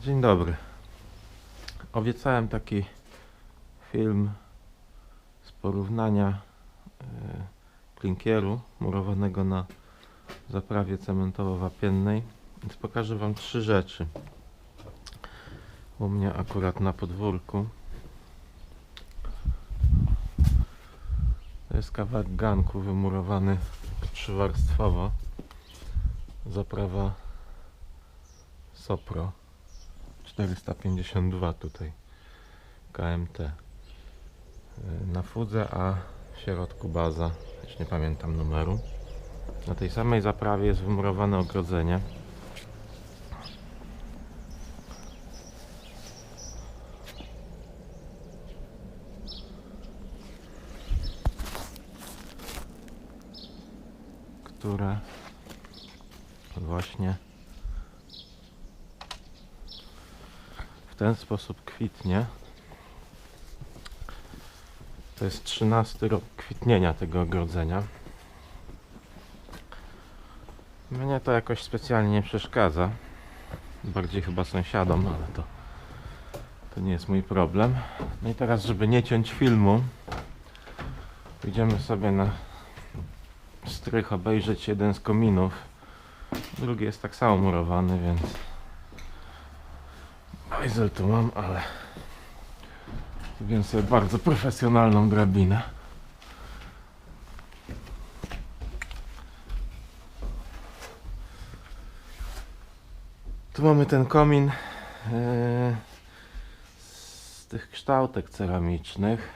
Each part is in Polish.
Dzień dobry. Obiecałem taki film z porównania e, klinkieru murowanego na zaprawie cementowo-wapiennej. Więc pokażę Wam trzy rzeczy. U mnie akurat na podwórku. To jest kawałek ganku wymurowany trzywarstwowo. Zaprawa Sopro 452 tutaj KMT Y, na fudze, a w środku baza już nie pamiętam numeru. Na tej samej zaprawie jest wymurowane ogrodzenie. Które właśnie w ten sposób kwitnie. To jest 13 rok kwitnienia tego ogrodzenia. Mnie to jakoś specjalnie nie przeszkadza. Bardziej chyba sąsiadom, ale to, to nie jest mój problem. No i teraz, żeby nie ciąć filmu, idziemy sobie na strych obejrzeć jeden z kominów. Drugi jest tak samo murowany, więc Bajzel tu mam, ale zrobiłem sobie bardzo profesjonalną drabinę. Tu mamy ten komin e, z tych kształtek ceramicznych.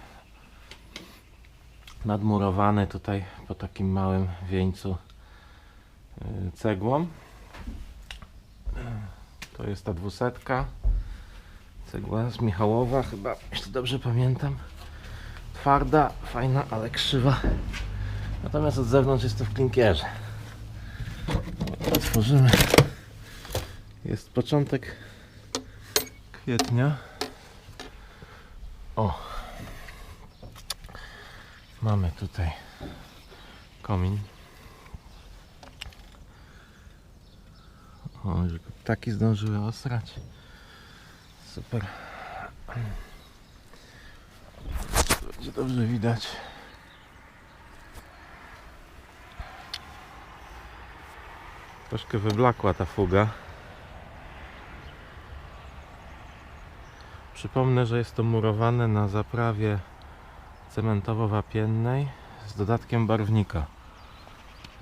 Nadmurowany tutaj po takim małym wieńcu e, cegłą. To jest ta dwusetka. Cegła z Michałowa, chyba, jeśli dobrze pamiętam. Twarda, fajna, ale krzywa. Natomiast od zewnątrz jest to w klinkierze. Otworzymy. Jest początek kwietnia. O! Mamy tutaj komin. O, że go ptaki zdążyły osrać. Super. Będzie dobrze widać. Troszkę wyblakła ta fuga. Przypomnę, że jest to murowane na zaprawie cementowo-wapiennej z dodatkiem barwnika.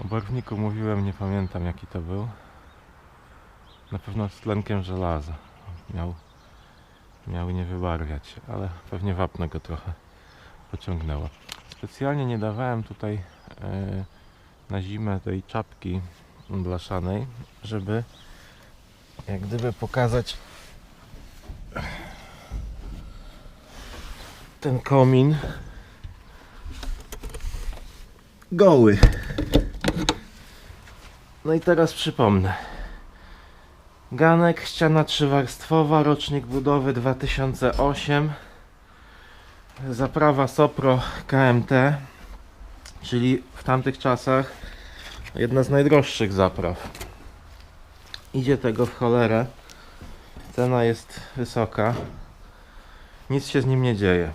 O barwniku mówiłem, nie pamiętam jaki to był. Na pewno z tlenkiem żelaza. Miał miał nie wybarwiać, ale pewnie wapno go trochę pociągnęło. Specjalnie nie dawałem tutaj e, na zimę tej czapki blaszanej, żeby jak gdyby pokazać ten komin goły. No i teraz przypomnę. Ganek, ściana trzywarstwowa, rocznik budowy 2008. Zaprawa Sopro KMT, czyli w tamtych czasach jedna z najdroższych zapraw. Idzie tego w cholerę. Cena jest wysoka. Nic się z nim nie dzieje.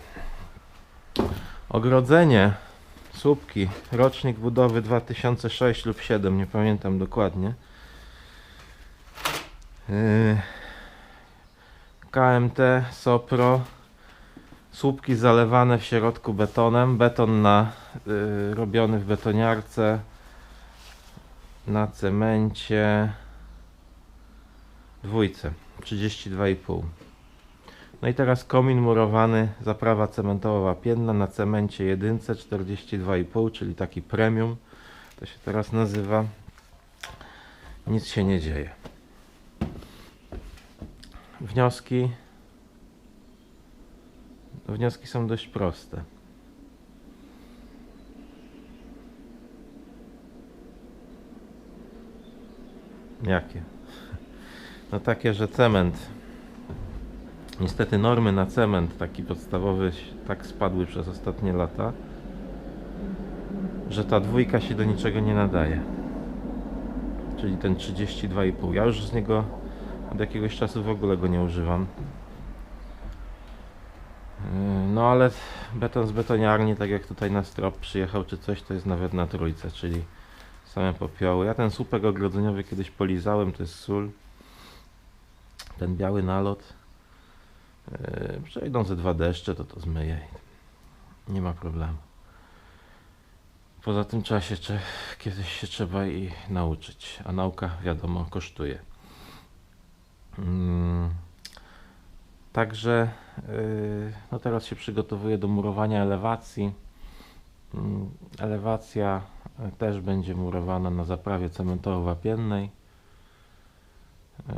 Ogrodzenie słupki, rocznik budowy 2006 lub 7, nie pamiętam dokładnie. Yy, KMT, Sopro, słupki zalewane w środku betonem, beton na, yy, robiony w betoniarce, na cemencie, dwójce, 32,5. No i teraz komin murowany, zaprawa cementowa pienna na cemencie jedynce 42,5, czyli taki premium, to się teraz nazywa. Nic się nie dzieje. Wnioski. Wnioski są dość proste. Jakie? No takie, że cement. Niestety normy na cement taki podstawowy tak spadły przez ostatnie lata, że ta dwójka się do niczego nie nadaje. Czyli ten 32,5. Ja już z niego Od jakiegoś czasu w ogóle go nie używam. Yy, No ale beton z betoniarni, tak jak tutaj na strop przyjechał czy coś, to jest nawet na trójce, czyli same popioły. Ja ten słupek ogrodzeniowy kiedyś polizałem, to jest sól. Ten biały nalot. Yy, Przejdą ze dwa deszcze, to to zmyję. Nie ma problemu. Poza tym trzeba się kiedyś się trzeba i nauczyć, a nauka wiadomo kosztuje. Mm. Także yy, no teraz się przygotowuję do murowania elewacji. Mm, Elewacja y, też będzie murowana na zaprawie cementowo-wapiennej. Yy,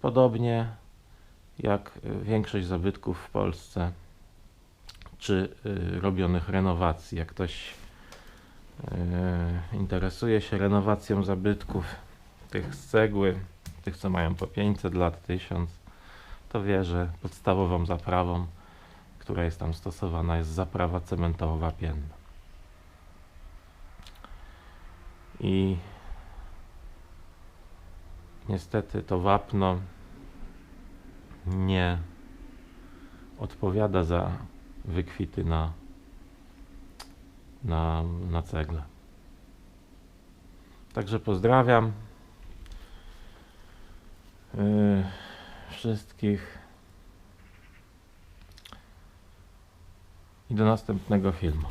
Podobnie jak y, większość zabytków w Polsce, czy y, robionych renowacji. Jak ktoś y, interesuje się renowacją zabytków, tych z cegły, tych co mają po 500 lat, 1000, to wie, że podstawową zaprawą, która jest tam stosowana, jest zaprawa cementowo-wapienna. I niestety to wapno nie odpowiada za wykwity na, na, na cegle. Także pozdrawiam yy, wszystkich i do następnego filmu.